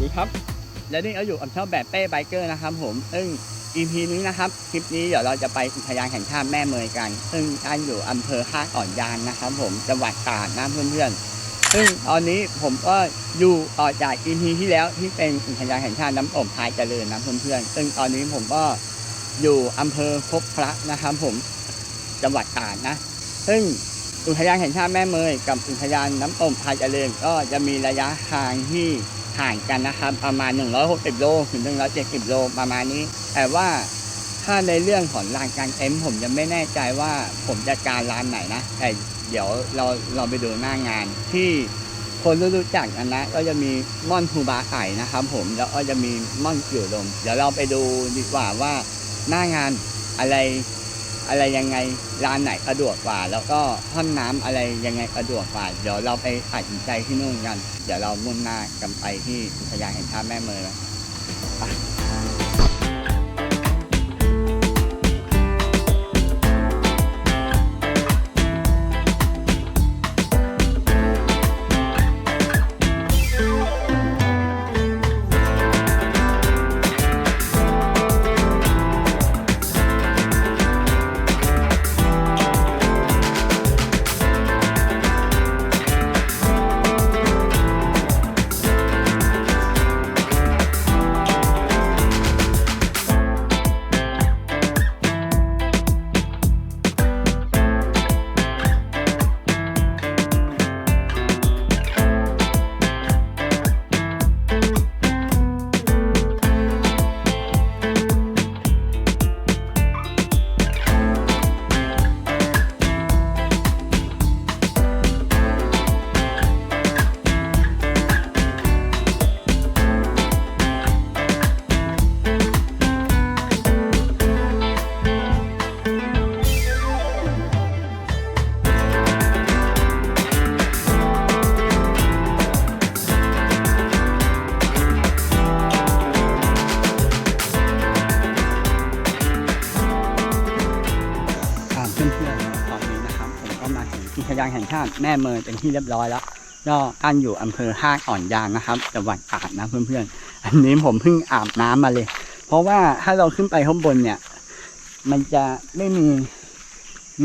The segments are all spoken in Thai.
ดีครับ และนี่ก็อยู่กับช่องแบบเป้ไบเกอร์นะครับผมซึ่ง EP นี้นะครับคลิปนี้เดี๋ยวเราจะไปอุทยานแห่งชาติแม่เมยกัน ซึ่งตั้งอยู่อำเภอท่าอ่อนยางนะครับ ผมจังหวัดตราดนะเพื่อนๆซึ่งตอนนี้ผมก็อยู่ต่อจาก EP ที่แล้วที่เป็นอุทยานแห่งชาติน้ำตกพายเจริญนะเพื่อนๆซึ่งตอนนี้ผมก็อยู่อำเภอพบพระนะครับ ผมจังหวัดตราดนะ ซึ่งอุทยานแห่งชาติแม่เมยกับอุทยานน้ำตกพายเจริญก็จะมีระยะทางที่ ห่างกันนะครับ ประมาณ 160 โลถึง 170 โลประมาณนี้ แต่ว่าถ้าในเรื่องของลานกลางเต็นท์ผมยังไม่แน่ใจว่าผมจะการลานไหนนะแต่เดี๋ยวเราเราไปดูหน้างานที่คนรู้จักกันนะก็จะมีม่อนทูบาไก่นะครับ ผมแล้วก็จะมีม่อนเกี่ยวลมเดี๋ยวเราไปดูดีกว่าว่าหน้างานอะไร อะไรยังไงร้านไหนสะดวกกว่า แล้วก็ห้องน้ำอะไรยังไงสะดวกกว่า เดี๋ยวเราไปตัดสินใจที่นู่นกัน เดี๋ยวเรามุ่งหน้ากันไปที่อุทยานแห่งชาติแม่เมยนะไานแห่งชาติแม่เมยเป็นที่เรียบร้อยแล้วก็ตั้งอยู่อำเภอห้างอ่อนยางนะครับจังหวัดตราดนะเพื่อนๆ อันนี้ผมเพิ่งอาบน้ำมาเลย เพราะว่าถ้าเราขึ้นไปข้างบนเนี่ย มันจะไม่มี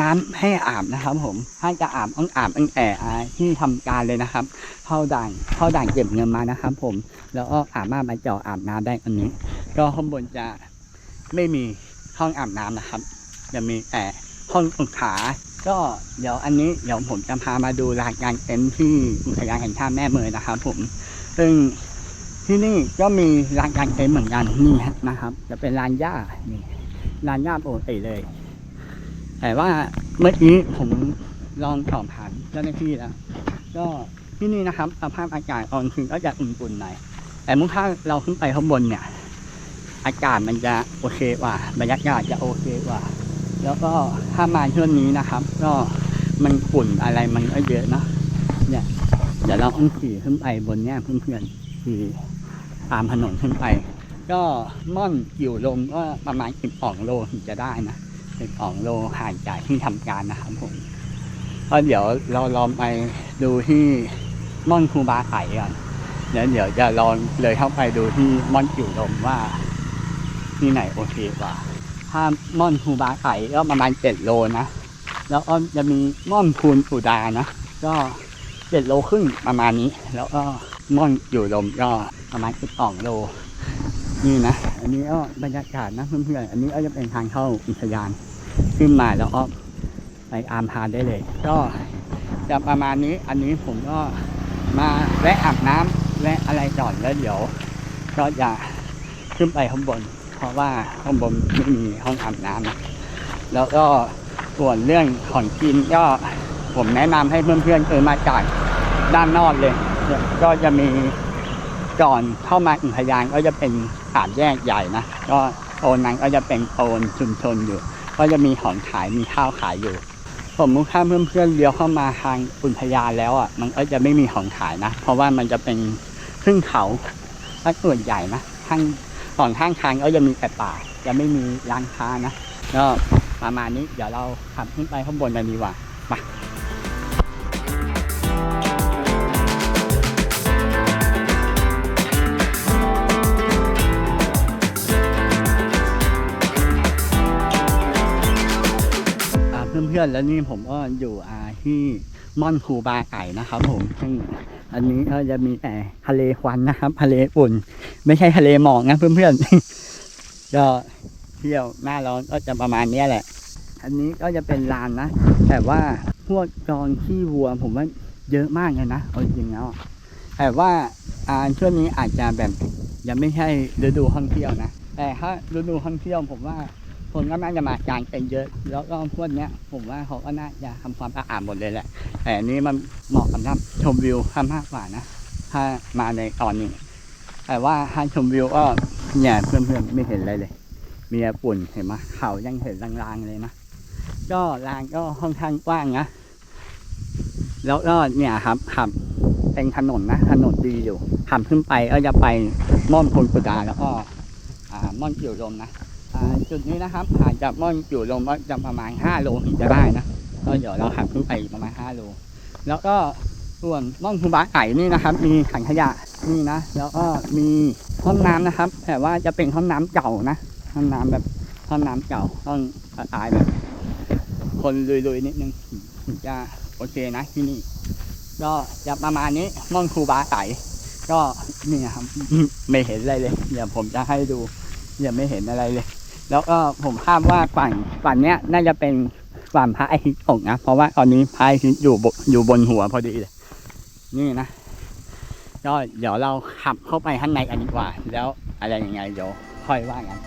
น้ำให้อาบนะครับ ผม ถ้าจะอาบต้องอาบตั้งแต่อ่าที่ทำการเลยนะครับเข้าด่านเข้าด่านเก็บเงินมานะครับ ผม แล้วก็อาบน้ำมาเจาะอาบน้ำได้อันนี้ ก็ข้างบนจะไม่มีห้องอาบน้ำนะครับ จะมีแต่ห้องอุกขา ก็เดี๋ยวอันนี้เดี๋ยวผมจะพามาดูลานกางเต็นท์ที่อุทยานแห่งชาติแม่เมยนะครับ ผม ซึ่งที่นี่ก็มีลานกางเต็นท์เหมือนกันนี่นะครับ จะเป็นลานหญ้านี่ลานหญ้าปกติเลย แต่ว่าเมื่อกี้ผมลองสอบถามเจ้าหน้าที่แล้วก็ที่นี่นะครับสภาพอากาศตอนคืนก็จะอุ่นๆหน่อยแต่เมื่อถ้าเราขึ้นไปข้างบนเนี่ย อากาศมันจะโอเคกว่าบรรยากาศจะโอเคกว่า แล้วก็ถ้ามาช่วงนี้นะครับ ก็มันฝุ่นอะไรมันก็เยอะเนอะเนี่ยเดี๋ยวเราต้องขี่ขึ้นไปบนเนี่ยเพื่อนๆขี่ตามถนนขึ้นไป ก็ม่อนกิ่วลมก็ประมาณสิบสองโลถึงจะได้นะสิบสองโลห่างจากที่ทำการนะครับผมก็เดี๋ยวเราลองไปดูที่ม่อนคูบาไก่กันแล้วเดี๋ยวจะลองเลยเข้าไปดูที่ม่อนกิ่วลมว่าที่ไหนโอเคกว่า ถ้าม่อนภูบาไข่ก็ประมาณเจ็ดโลนะ แล้วก็จะมีม่อนพูนปูดานะ ก็เจ็ดโลครึ่งประมาณนี้ แล้วก็ม่อนอยู่ลมก็ประมาณสิบสองโล นี่นะ อันนี้ก็บรรยากาศนะเพื่อนๆ อันนี้ก็จะเป็นทางเข้าอุทยานขึ้นมาแล้วก็ไปอาร์มพานได้เลย ก็จะประมาณนี้ อันนี้ผมก็มาแวะอาบน้ำแวะอะไรก่อนแล้วเดี๋ยว ก็จะขึ้นไปข้างบน ราะว่าข้างบนไม่มีห้องอาบน้ำนะแล้วก็ส่วนเรื่องของกินก็ผมแนะนำให้เพื่อนๆเออมาจ่ากด้านนอกเลย ก็จะมีก่อนเข้ามาอุทยานก็จะเป็นสามแยกใหญ่นะก็โซนนั้นก็จะเป็นโซนชุมชนอยู่ ก็จะมีของขายมีข้าวขายอยู่ ผมมุถ้าเพื่อนๆเลี้ยวเข้ามาทางอุทยานแล้วอะมันก็จะไม่มีของขายนะ เพราะว่ามันจะเป็นขึ้นเขาถ้าส่วนใหญ่นะข้าง สองข้างทางก็ยังมีแต่ป่ายังไม่มีร้านค้านะก็ประมาณนี้เดี๋ยวเราขับขึ้นไปข้างบนไปดีกว่ามาเพื่อนๆแล้วนี่ผมก็อยู่ที่ม่อนคูบาไก่นะครับผมซึ่ อันนี้ก็จะมีแต่ทะเลควันนะครับ ทะเลอุ่น ไม่ใช่ทะเลหมอกนะเพื่อนๆก็เที่ยวหน้าร้อนก็จะประมาณนี้แหละ อันนี้ก็จะเป็นลานนะ แต่ว่าพวกจองขี้วัวผมว่าเยอะมากเลยนะเอาจริงแล้วแต่ว่าอ่าช่วงนี้อาจจะแบบยังไม่ใช่ฤดูท่องเที่ยวนะ แต่ถ้าฤดูท่องเที่ยวผมว่า คนก็น่าจะมากางเต็นท์เยอะ แล้วก็พวกเนี้ย ผมว่าเขาก็น่าจะทำความสะอาดหมดเลยแหละ แต่อันนี้มันเหมาะสำหรับชมวิวมากกว่านะ ถ้ามาในตอนนี้ แต่ว่าถ้าชมวิวก็เนี่ยเพื่อนๆไม่เห็นอะไรเลย มีแต่ฝุ่นเห็นไหมเขายังเห็นลางๆเลยนะ ก็ลานก็ค่อนข้างกว้างนะ แล้วก็เนี่ยครับขับเป็นถนนนะ ถนนดีอยู่ขับขึ้นไปก็จะไปม่อนพลกุดาแล้วก็ม่อนเกิ่วลมนะ จุดนี้นะครับห่างจากม่อนกิ่ลมก็จะประมาณ5โลถึงจะได้นะก็เดี๋ยวเราขับขึ้นไปประมาณ5โลแล้วก็ส่วนม่อนคูบาไก่นี่นะครับ มีถังขยะนี่นะแล้วก็มีห้องน้ำนะครับ แต่ว่าจะเป็นห้องน้ำเก่านะห้องน้ำแบบห้องน้ำเก่าห้องสไตล์แบบ คนลุยๆนิดนึงถึงจะโอเคนะที่นี่ ก็จะประมาณนี้ม่อนคูบาไก่ก็นี่ครับไม่เห็นอะไรเลยเดี๋ยวผมจะให้ดูยังไม่เห็นอะไรเลย แล้วก็ผมคาดว่าฝั่งฝั่งเนี้ยน่าจะเป็นฝั่งพระอาทิตย์ตกนะเพราะว่าตอนนี้พระอาทิตย์อยู่บนอยู่บนหัวพอดีเลย นี่นะก็เดี๋ยวเราขับเข้าไปข้างในกันดีกว่า แล้วอะไรยังไงเดี๋ยวค่อยว่ากัน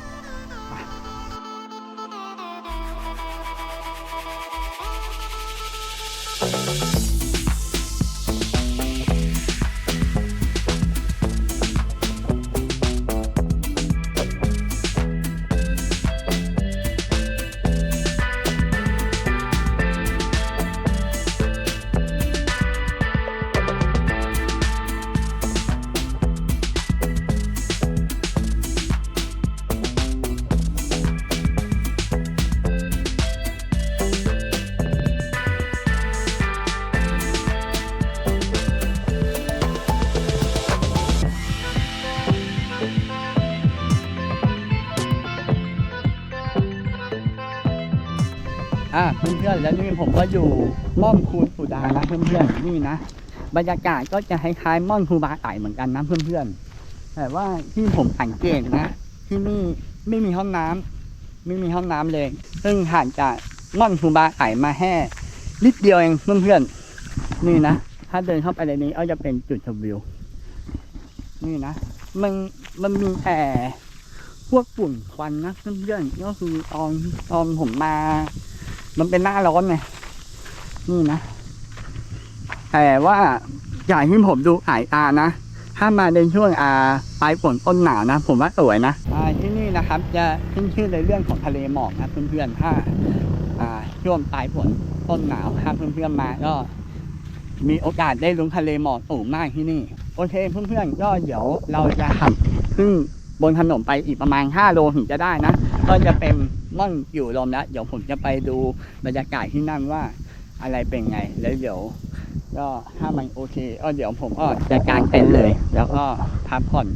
เพื่อนๆ แล้วนี่ผมก็อยู่ม่อนคูสุดานะเพื่อนๆ นี่นะ บรรยากาศก็จะคล้ายๆม่อนคูบาไต่เหมือนกันนะเพื่อนๆ แต่ว่าที่ผมสังเกตนะ ที่นี่ไม่มีห้องน้ำไม่มีห้องน้ำเลย ซึ่งห่างจากม่อนคูบาไต่มาแค่นิดเดียวเองเพื่อนๆ นี่นะ ถ้าเดินเข้าไปในนี้ก็จะเป็นจุดชมวิว นี่นะ มันมันมีแต่พวกฝุ่นควันนะเพื่อนๆก็คือตอนตอนผมมา มันเป็นหน้าร้อนไงนี่นะ แต่ว่าอย่างที่ผมดูสายตานะ ถ้ามาในช่วงอาปลายฝนต้นหนาวนะ ผมว่าสวยนะอ่าที่นี่นะครับ จะขึ้นชื่อในเรื่องของทะเลหมอกนะเพื่อนๆถ้าอ่าช่วงปลายฝนต้นหนาวถ้าเพื่อนๆมาก็มีโอกาสได้ลุ้นทะเลหมอกสูงมากที่นี่ โอเคเพื่อนๆก็เดี๋ยวเราจะขับขึ้น บนถนนไปอีกประมาณ 5 โลถึงจะได้นะ ก็จะเป็นม่อนอยู่ลมแล้ว เดี๋ยวผมจะไปดูบรรยากาศที่นั่นว่าอะไรเป็นไง แล้วเดี๋ยว ก็ถ้ามันโอเคก็เดี๋ยวผมก็จะกางเต็นท์เลย แล้วก็พักผ่อน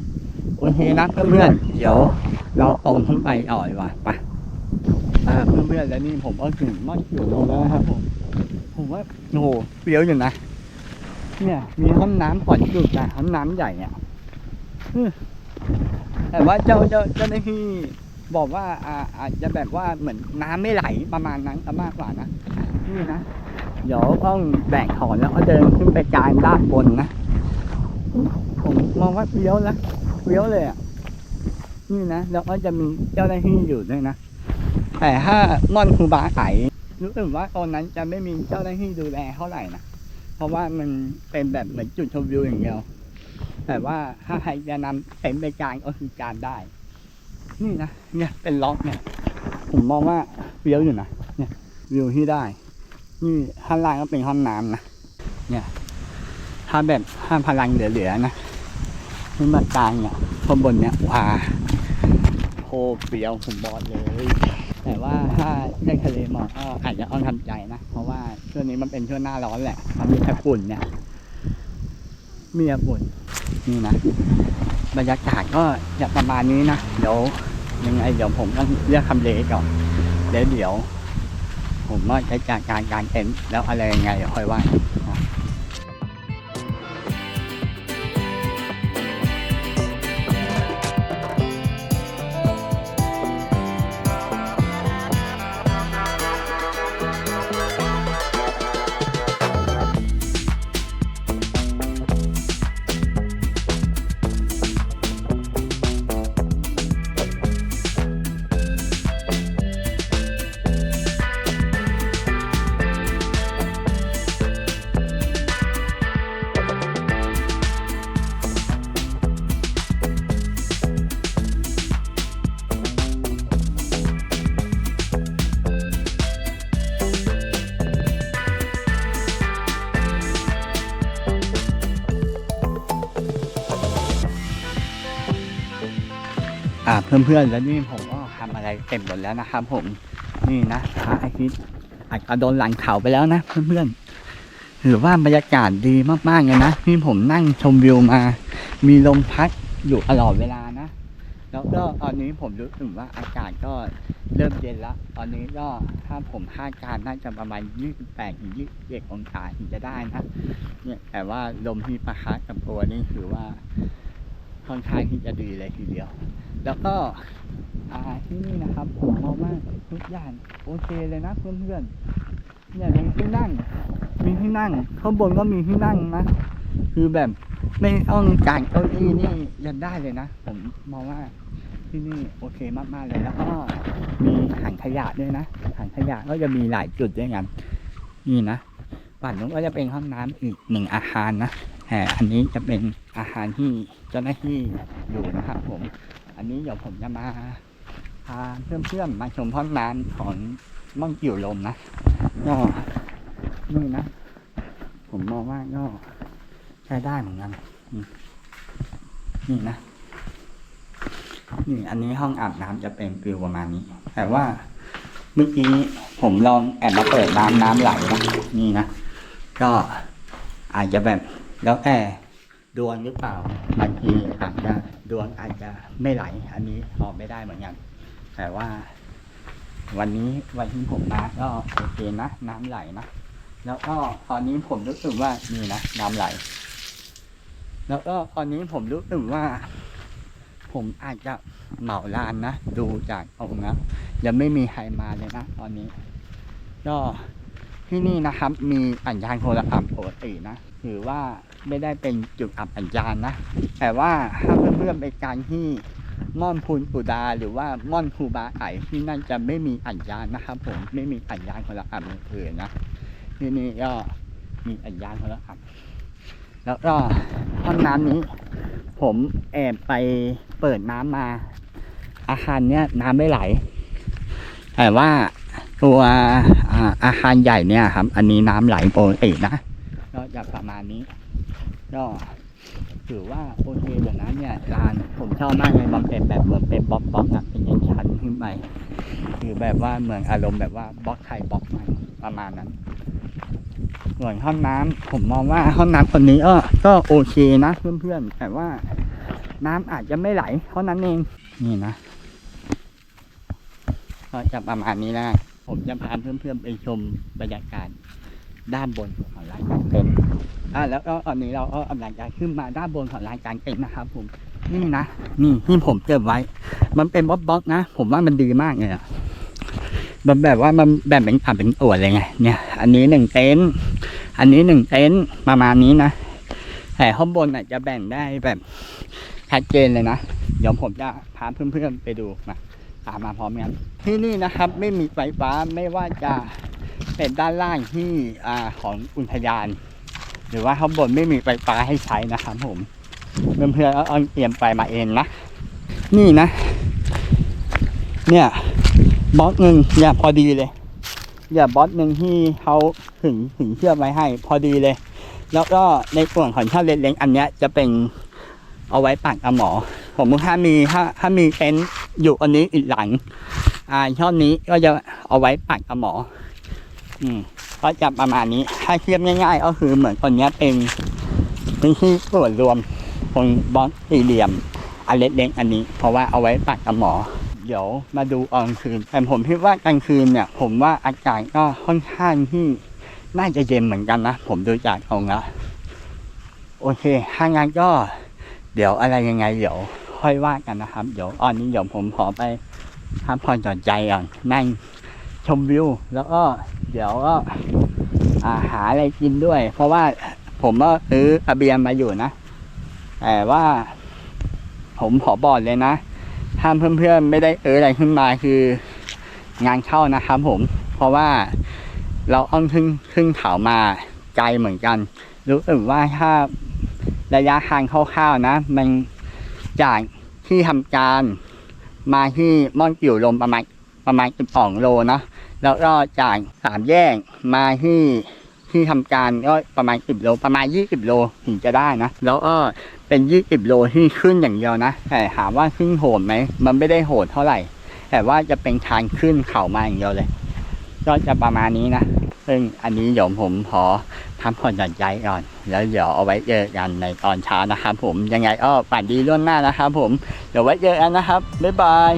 โอเคนะเพื่อนเดี๋ยว เราตรงขึ้นไปอ่อยว่ะไปอ่าเพื่อนแล้วนี่ผมก็ถึงม่อนอยู่ลมแล้วนะครับผมผมว่าโอ้โหเปรี้ยวอยู่นะเนี่ย มีห้องน้ำผ่อนอยู่แต่ห้องน้ำใหญ่เนี่ย แต่ว่าเจ้าเจ้าเจ้าหน้าที่บอกว่าอ่าอาจจะแบบว่าเหมือนน้ำไม่ไหลประมาณนั้นก็มากกว่านะนี่นะเดี๋ยวต้องแบกถอนแล้วก็เดินขึ้นไปกลางด้านบนนะผมมองว่าเปรี้ยวนะเปรี้ยวเลยอะนี่นะแล้วก็จะมีเจ้าหน้าที่อยู่ด้วยนะแต่ถ้าม่อนคูบาไก่รู้สึกว่าตอนนั้นจะไม่มีเจ้าหน้าที่ดูแลเท่าไหร่นะเพราะว่ามันเป็นแบบเหมือนจุดชมวิวอย่างเดียว แต่ว่าถ้าใครจะนำเต็นท์ไปกลางก็คือการได้ นี่นะเนี่ยเป็นล็อกเนี่ยผมมองว่าเฟี้ยวอยู่นะเนี่ยวิวที่ได้ นี่ข้างล่างก็เป็นห้องน้ำนะเนี่ยถ้าแบบถ้าพลังเหลือๆนะขึ้นมากลางเนี่ยข้างบนเนี่ยว้าโคเปียวผมบอกเลย แต่ว่าถ้าได้ทะเลหมอกก็อาจจะต้องทำใจนะ เพราะว่าช่วงนี้มันเป็นช่วงหน้าร้อนแหละมันมีแต่ฝุ่นเนี่ย มีแต่ฝุ่นนี่นะ บรรยากาศก็จะประมาณนี้นะ เดี๋ยวยังไงเดี๋ยวผมต้องเลือกคำเลก่อนเดี๋ยวเดี๋ยว ผมว่าจะจากการการเต็นแล้วอะไรยังไงค่อยว่า เพื่อนๆ แล้วนี่ผมก็ทำอะไรเต็มหมดแล้วนะครับผม นี่นะพระอาทิตย์อาจจะโดนหลังเขาไปแล้วนะเพื่อนๆหรือว่าบรรยากาศดีมากๆเลยนะที่ผมนั่งชมวิวมา มีลมพัดอยู่ตลอดเวลานะ แล้วก็ตอนนี้ผมรู้สึกว่าอากาศก็เริ่มเย็นแล้วตอนนี้ก็ถ้าผมคาดการณ์น่าจะประมาณ 28ถึง21องศาถึงจะได้นะเนี่ยแต่ว่าลมที่ประคักับตัวนี่ถือว่าค่อนข้างที่จะดีเลยทีเดียว แล้วก็ที่นี่นะครับผมมองว่าทุกอย่างโอเคเลยนะเพื่อนๆเนี่ยมีที่นั่ง มีที่นั่ง ข้างบนก็มีที่นั่งนะ คือแบบไม่ต้องกางเก้าอี้นี่ยันได้เลยนะ ผมมองว่าที่นี่โอเคมากๆเลยแล้วก็มีถังขยะด้วยนะถังขยะก็จะมีหลายจุดด้วยกันนี่นะฝั่งนู้นก็จะเป็นห้องน้ำอีกหนึ่งอาคารนะแต่อันนี้จะเป็นอาคารที่เจ้าหน้าที่อยู่นะครับผม อันนี้เดี๋ยวผมจะมาพาเพื่อนๆมาชมห้องน้ำของม่องกิ่วลมนะก็นี่นะ ผมมองว่าก็ใช้ได้เหมือนกันนี่นี่นะนี่อันนี้ห้องอาบน้ำจะเป็นฟิลประมาณนี้ แต่ว่าเมื่อกี้ผมลองแอบมาเปิดน้ำน้ำไหลนะนี่นะ ก็อาจจะแบบแล้วแต่ ดวงหรือเปล่าบางทีอาจจะดวงอาจจะไม่ไหล อันนี้ตอบไม่ได้เหมือนกันแต่ว่า วันนี้วันที่ผมมาก็โอเคนะน้ำไหลนะแล้วก็ตอนนี้ผมรู้สึกว่านี่นะน้ำไหล แล้วก็ตอนนี้ผมรู้สึกว่า ผมอาจจะเหมาลานนะดูจากตรงนะยังไม่มีใครมาเลยนะตอนนี้ ก็ที่นี่นะครับ มีอัญญาณโทรศัพท์ปกตินะถือว่า ไม่ได้เป็นจุดอับอัญญาณนะ แต่ว่าถ้าเพื่อนๆไปการที่ม่อนพูนปุดาหรือว่าม่อนคูบาไอที่นั่นจะไม่มีอัญญาณนะครับ ผมไม่มีอัญญาณโทรศัพท์มือถือนะที่นี่ก็มีอัญญาณโทรศัพท์แล้วก็ห้องน้ำนี้ ผมแอบไปเปิดน้ำมา อาคารเนี้ยน้ำไม่ไหล แต่ว่าตัวอาอาคารใหญ่เนี่ยครับ อันนี้น้ำไหลปกตินะก็จะประมาณนี้ ก็ถือว่าโอเคอย่างนั้นเนี่ยลานผมชอบมากเลยมันเป็นแบบเหมือนเป็นบล็อกบล็อกอะเป็นชั้นขึ้นไปคือแบบว่าเหมือนอารมณ์แบบว่าบล็อกไทยบล็อกมันประมาณนั้นส่วนห้องน้ำผมมองว่าห้องน้ำคนนี้ก็ก็โอเคนะเพื่อนๆแต่ว่าน้ำอาจจะไม่ไหลเท่านั้นเองนี่นะก็จะประมาณนี้นะผมจะพาเพื่อนๆไปชมบรรยากาศ ด้านบนของร้านกางเต็นท์อะแล้วก็ตอนนี้เราก็กำลังจะขึ้นมาด้านบนของร้านกางเต็นท์นะครับ ผม นี่นะนี่ที่ผมเก็บไว้ มันเป็นบล็อกบล็อกๆนะผมว่ามันดีมากเลยอะมันแบบว่ามันแบ่งเป็นอ่าเป็นตัวเลยไงเนี่ย อันนี้หนึ่งเต็นท์อันนี้หนึ่งเต็นท์ประมาณนี้นะแต่ข้างบนอาจจะแบ่งได้แบบชัดเจนเลยนะเดี๋ยวผมจะพาเพื่อนๆไปดูมาตามมาพร้อมกันที่นี่นะครับ ไม่มีไฟฟ้าไม่ว่าจะ เป็นด้านล่างที่อของอุทยาน หรือว่าข้างบนไม่มีไฟฟ้าให้ใช้นะครับผมเพื่อนๆเอาเอาเตรียมไปมาเองนะ นี่นะ เนี่ยบล็อกหนึ่งเนี่ยพอดีเลยอย่าบอสหนึ่งที่เขาถึงถึงเชื่อกไว้ให้ พอดีเลย แล้วก็ในส่วนของช่าเล็กๆอันเนี้ยจะเป็นเอาไว้ปักกับหมอ ผมถ้ามีถ้าถ้ามีเต็นท์อยู่อันนี้อีกหลัง อ่าช่องนี้ก็จะเอาไว้ปักกับหมอ อืมก็จะประมาณนี้ ถ้าเทียบง่าย ๆ ก็คือเหมือนคนนี้เป็นเป็นที่ส่วนรวมของบล็อกสี่เหลี่ยมอันเล็กๆอันนี้ เพราะว่าเอาไว้ปักกับหมอ เดี๋ยวมาดูกลางคืนแต่ผมคิดว่ากลางคืนเนี่ย ผมว่าอากาศก็ค่อนข้างที่น่าจะเย็นเหมือนกันนะ ผมดูจากตรงแล้วโอเคถ้างั้นก็ เดี๋ยวอะไรยังไง เดี๋ยวค่อยว่ากันนะครับ เดี๋ยวตอนนี้เดี๋ยวผมขอไปพักผ่อนหย่อนใจก่อนนั่งชมวิว แล้วก็ เดี๋ยวก็าหาอะไรกินด้วย เพราะว่าผมก็ซื้ออาเบียนมาอยู่นะ แต่ว่า ผมขอบอกเลยนะ ถ้าเพื่อนๆไม่ได้เอออะไรขึ้นมาคือ งานเข้านะครับผม เพราะว่าเราอ้อมขึ้นขึ้นเขามาไกลเหมือนกัน รู้สึกว่าถ้าระยะทางคร่าวๆนะ มันจากที่ทำการมาที่ม่อนกิ่วลมประมาณประมาณ12โลนะ แล้วก็จากสามแยกมาที่ที่ทำการก็ประมาณ10โลประมาณ20โลถึงจะได้นะ แล้วก็เป็น20โลที่ขึ้นอย่างเดียวนะ แต่ถามว่าขึ้นโหดไหม มันไม่ได้โหดเท่าไหร่ แต่ว่าจะเป็นทางขึ้นเขามาอย่างเดียวเลย ก็จะประมาณนี้นะ ซึ่งอันนี้เดี๋ยวผมขอทำผ่อนหย่อนใจก่อน แล้วเดี๋ยวเอาไว้เจอกันในตอนเช้านะครับผม ยังไงก็ฝันดีล่วงหน้านะครับผม เดี๋ยวไว้เจอกันนะครับ บ๊ายบาย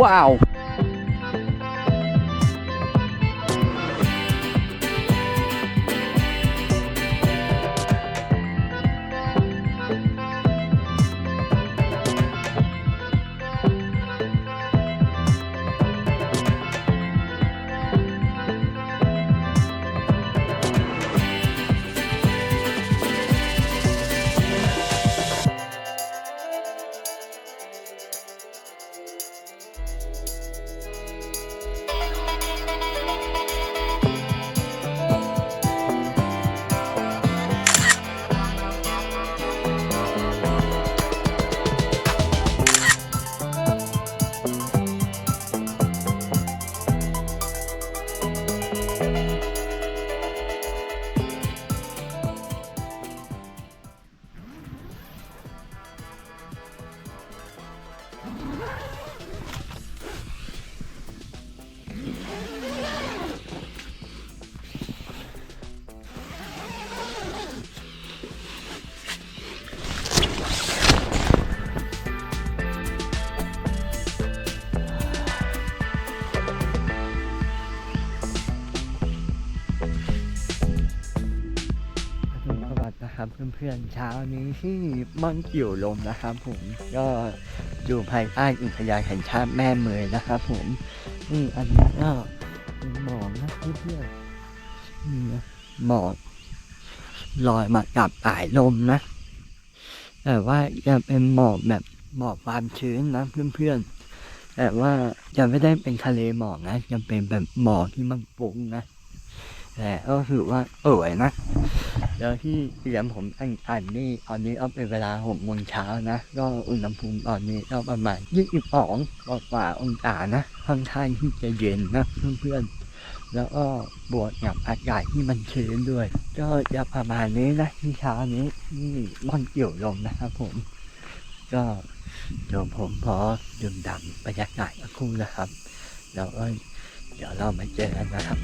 ว้าว เพื่อนๆเช้านี้ที่ม่อนกิ่วลมนะครับผมก็อยู่ภายใต้อุทยานแห่งชาติแม่เมยนะครับผมนี่อันนี้ก็เป็นหมอกนะเพื่อนๆนี่นะหมอกลอยมากับสายลมนะ แต่ว่าจะเป็นหมอกแบบหมอกความชื้นนะเพื่อนๆแต่ว่าจะไม่ได้เป็นทะเลหมอกนะจะเป็นแบบหมอกที่มันฟุ้งนะแต่ก็ถือว่าเอ๋ยนะ แล้วที่เตรียมผมอันอันนี่ตอนนี้เอาเป็นเวลาหกโมงเช้านะ ก็อุณหภูมิตอนนี้ก็ประมาณยี่สิบสองกว่าองศานะค่อนข้างที่จะเย็นนะเพื่อนๆแล้วก็บวกกับอากาศที่มันชื้นด้วย ก็จะประมาณนี้นะที่เช้านี้ที่ม่อนเกี่ยวลมนะครับผม ก็เดี๋ยวผมพอดื่มด่ำบรรยากาศสักครู่นะครับแล้วก็เดี๋ยวเรามาเจอกันนะครับ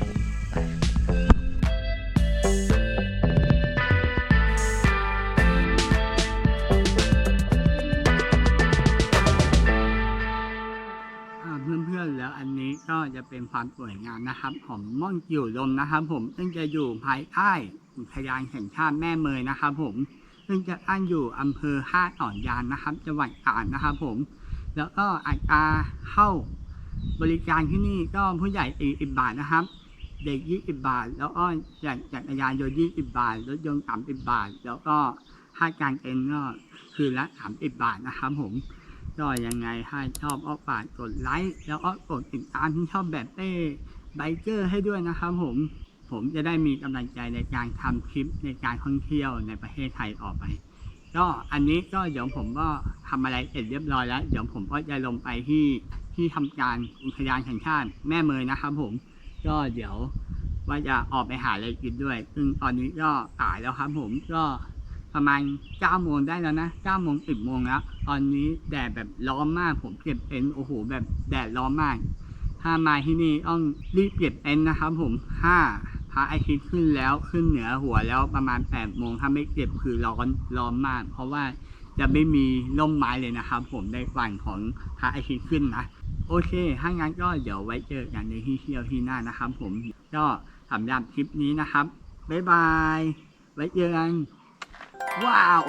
จะเป็นความสวยงามนะครับของม่อนกิ่วลมนะครับ ผมซึ่งจะอยู่ภายใต้อุทยานแห่งชาติแม่เมยนะครับ ผมซึ่งจะตั้งอยู่อำเภอห้าอ่อนยานนะครับจังหวัดตราดนะครับ ผม แล้วก็อัตราเข้าบริการที่นี่ก็ผู้ใหญ่40บาทนะครับ เด็ก20บาท แล้วก็จักรจักรยานยนต์20บาทรถยนต์30บาท แล้วก็ค่ากางเต็นท์ก็คืนละ30บาทนะครับ ผม ก็ยังไงถ้าชอบก็ฝากกดไลค์แล้วก็กดติดตามที่ชอบแบบเต้ไบเกอร์ให้ด้วยนะครับผมผมจะได้มีกำลังใจในการทำคลิปในการท่องเที่ยวในประเทศไทยออกไป ก็อันนี้ก็เดี๋ยวผมก็ทำอะไรเสร็จเรียบร้อยแล้ว เดี๋ยวผมก็จะลงไปที่ที่ทำการอุทยานแห่งชาติแม่เมยนะครับผม ก็เดี๋ยวว่าจะออกไปหาอะไรกินด้วย ซึ่งตอนนี้ก็สายแล้วครับผมก็ ประมาณ9โมงได้แล้วนะ9โมง10โมงแล้ว ตอนนี้แดดแบบร้อนมาก ผมเก็บเต็นโอ้โห แบบแดดร้อนมาก ถ้ามาที่นี่ต้องรีบเก็บเต็นนะครับ ผมถ้าพระอาทิตย์ขึ้นแล้วขึ้นเหนือหัวแล้วประมาณ8โมงถ้าไม่เก็บคือร้อนร้อนมาก เพราะว่าจะไม่มีร่มไม้เลยนะครับ ผมในฝั่งของพระอาทิตย์ขึ้นนะโอเค ถ้างั้นก็เดี๋ยวไว้เจอกันในที่เที่ยวที่หน้านะครับ ผมก็สำหรับคลิปนี้นะครับ บ๊ายบาย ไว้เจอกัน ว้าว